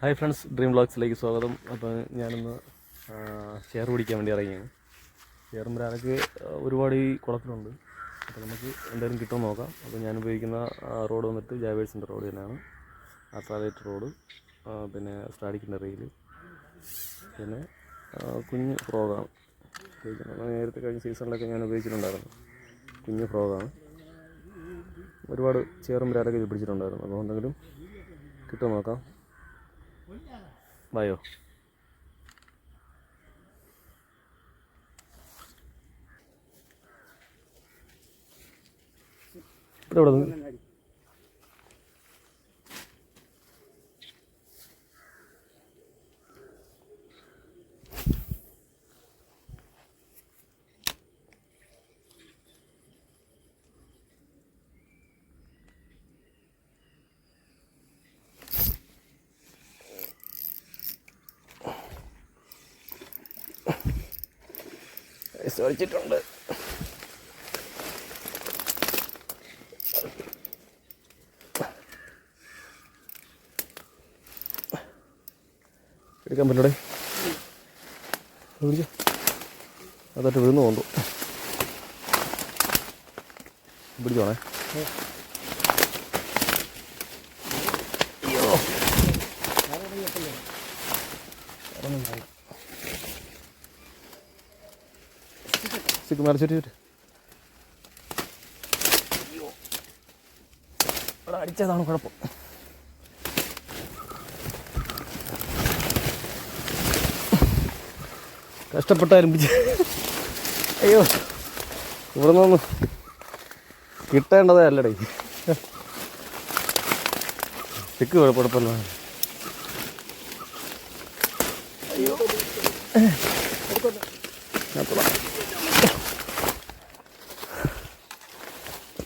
Hi friends dream വ്ളോഗ്സിലേക്ക് സ്വാഗതം. അപ്പോൾ ഞാനൊന്ന് ചെയർ പിടിക്കാൻ വേണ്ടി ഇറങ്ങിയാണ്. ചെയറും ബ്രാലൊക്കെ ഒരുപാട് ഈ കുളത്തിലുണ്ട്. അപ്പോൾ നമുക്ക് എന്തായാലും കിട്ടുമെന്ന് നോക്കാം. അപ്പോൾ ഞാൻ ഉപയോഗിക്കുന്ന റോഡ് വന്നിട്ട് ജാവേഴ്സിന്റെ റോഡ് തന്നെയാണ്. അൾട്രാലൈറ്റ് റോഡ് പിന്നെ സ്റ്റാഡിക്കിന്റെ റെയിൽ പിന്നെ കുഞ്ഞ് ഫ്രോഗാണ് ഉപയോഗിക്കുന്നത്. നേരത്തെ കഴിഞ്ഞ സീസണിലൊക്കെ ഞാൻ ഉപയോഗിച്ചിട്ടുണ്ടായിരുന്നു. കുഞ്ഞ് ഫ്രോഗാണ് ഒരുപാട് ചേറും ബ്രാലൊക്കെ ഇത് പിടിച്ചിട്ടുണ്ടായിരുന്നു. അപ്പോൾ എന്തെങ്കിലും കിട്ടുമോ നോക്കാം. വായോ ഇവിടെ ഇവിടെ ഒഴിച്ചിട്ടുണ്ട് എടുക്കാൻ പറ്റൂടെ പിടിച്ചോ അതായിട്ട് വീഴുന്നു പോകുന്നു പിടിച്ചോണേ അയ്യോ സിക്ക് മറിച്ചിട്ട് ചുറ്റി അടിച്ചതാണ് കുഴപ്പം. കഷ്ടപ്പെട്ടാലും അയ്യോ. ഇവിടെ നിന്ന് കിട്ടേണ്ടതേ അല്ലടേ. ചെക്ക് കുഴപ്പമില്ല അയ്യോ.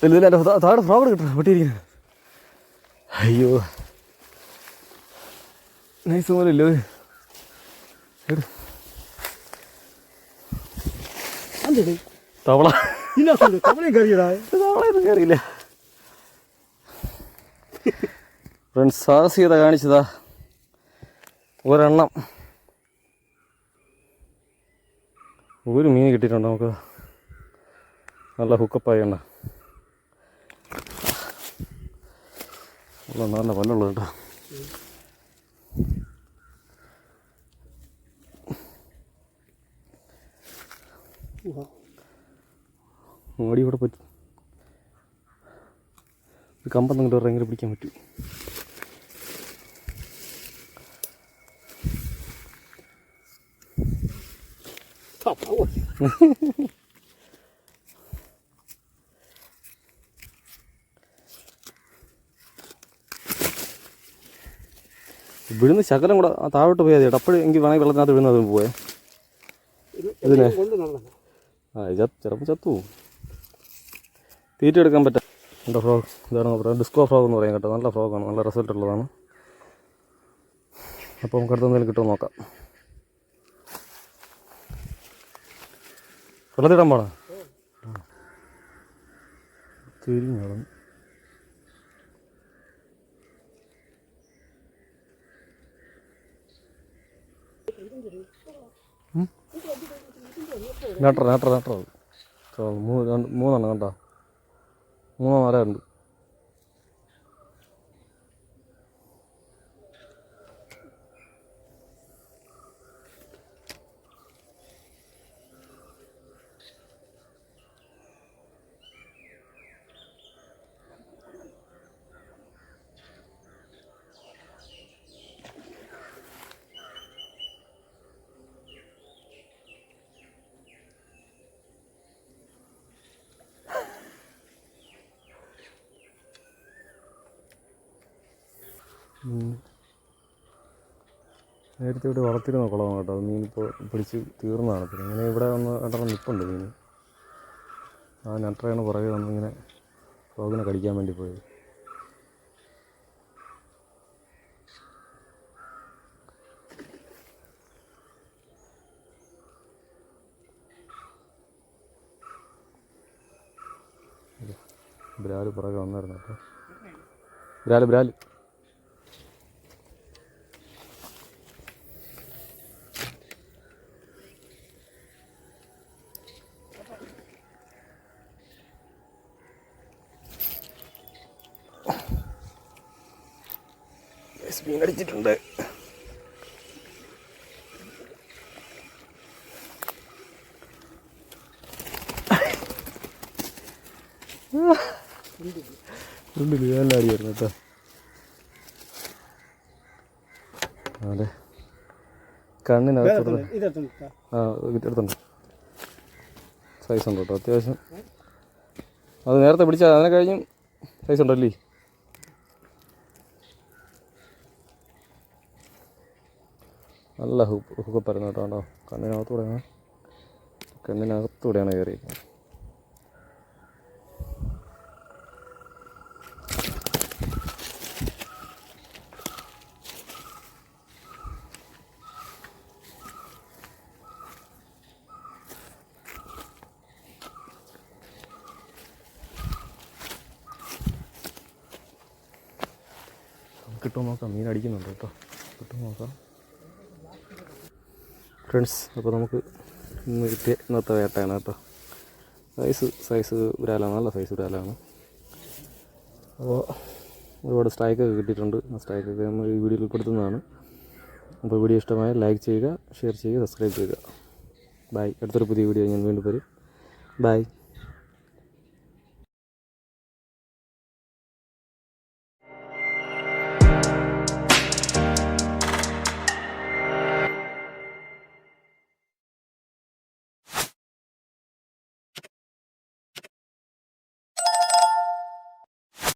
ഇതിൽ എന്റെ താഴെ ഫ്രോഡ് കിട്ടണം വെട്ടിയിരിക്കുന്നത് അയ്യോ. നൈസ് പോലെ ഇല്ലോ തവള. കറിയടാ തവളയൊന്നും ഫ്രണ്ട്സ് സാഹസികത കാണിച്ചതാ. ഒരെണ്ണം. ഒരു മീൻ കിട്ടിയിട്ടുണ്ട് നമുക്ക്? നല്ല ഹുക്കപ്പായി ഉണ്ട നല്ല പല്ലുള്ളത് കേട്ടോ. ഓടി ഇവിടെ പറ്റും. കമ്പം നിങ്ങളുടെ ഇറങ്ങി പിടിക്കാൻ പറ്റും വിഴുന്ന് ശകലം കൂടെ ആ താഴോട്ട് പോയാൽ മതി അപ്പോഴും എനിക്ക് വേണമെങ്കിൽ വെള്ളത്തിനകത്ത് വീഴുന്നത് പോയേ ഇതിനെ? ആ ഇത് ചത്ത് ചിലപ്പോൾ ചത്തു തീറ്റ എടുക്കാൻ പറ്റാം. എന്റെ ഫ്രോഗ് ഇതാണ് പറയാം ഡിസ്കോ ഫ്രോഗ് എന്ന് പറയാം കേട്ടോ. നല്ല ഫ്രോഗാണ് നല്ല റിസൾട്ട് ഉള്ളതാണ് അപ്പോൾ നമുക്ക് അടുത്ത എന്തെങ്കിലും കിട്ടുമോ നോക്കാം. വെള്ളത്തിടാൻ പോണോ തിരിഞ്ഞോളും. നേട്ടർ നേട്ടർ നേട്ടർ മൂന്ന് മൂന്നെണ്ണം കണ്ടോ? മൂന്ന് മരമുണ്ട് നേരത്തെ ഇവിടെ വളർത്തിരുന്ന കുളമാണ് കേട്ടോ. അത് മീനിപ്പോൾ പിടിച്ച് തീർന്നതാണ്. പിന്നെ ഇങ്ങനെ ഇവിടെ വന്ന് രണ്ടെണ്ണം നിൽപ്പുണ്ട് മീൻ. ആ നട്ടറയാണ് പുറകെ വന്ന് ഇങ്ങനെ ഫ്രോഗിനെ കടിക്കാൻ വേണ്ടി പോയത്. ബ്രാൽ പുറകെ വന്നായിരുന്നു കേട്ടോ? ബ്രാൽ ബ്രാൽ മീൻ അടിച്ചിട്ടുണ്ട് ഉള്ളിൽ നല്ല അടിയായിരുന്നു കേട്ടോ. അതെ. കണ്ണിനകത്തോട്ട് ആ എടുത്തുണ്ട് സൈസ് ഉണ്ട് കേട്ടോ? അത്യാവശ്യം. അത് നേരത്തെ പിടിച്ചാൽ അതിനെ കഴിഞ്ഞും സൈസ് ഉണ്ടല്ലേ നല്ല ഹുക്ക് ഹുക്കപ്പരുന്നു കേട്ടോ കണ്ടോ കണ്ണിനകത്തൂടെയാണ് കണ്ണിനകത്തൂടെയാണ് കയറിയിരിക്കുന്നത്. കിട്ടുമോ നോക്കാം. മീൻ അടിക്കുന്നുണ്ട് കേട്ടോ? കിട്ടുമോ നോക്കാം. ഫ്രണ്ട്സ് അപ്പോൾ നമുക്ക് ഇന്ന് ഇന്നത്തെ വേട്ടയാണ് കേട്ടോ. സൈസ് സൈസ് വിരാലാണ് നല്ല സൈസ് വിരാലാണ് അപ്പോൾ ഒരുപാട് സ്ട്രൈക്കൊക്കെ കിട്ടിയിട്ടുണ്ട്. ആ സ്ട്രൈക്കൊക്കെ നമ്മൾ ഈ വീഡിയോയിൽ ഉൾപ്പെടുത്തുന്നതാണ്. അപ്പോൾ വീഡിയോ ഇഷ്ടമായ ലൈക്ക് ചെയ്യുക ഷെയർ ചെയ്യുക സബ്സ്ക്രൈബ് ചെയ്യുക. ബൈ അടുത്തൊരു പുതിയ വീഡിയോ ഞാൻ വീണ്ടും വരും. ബൈ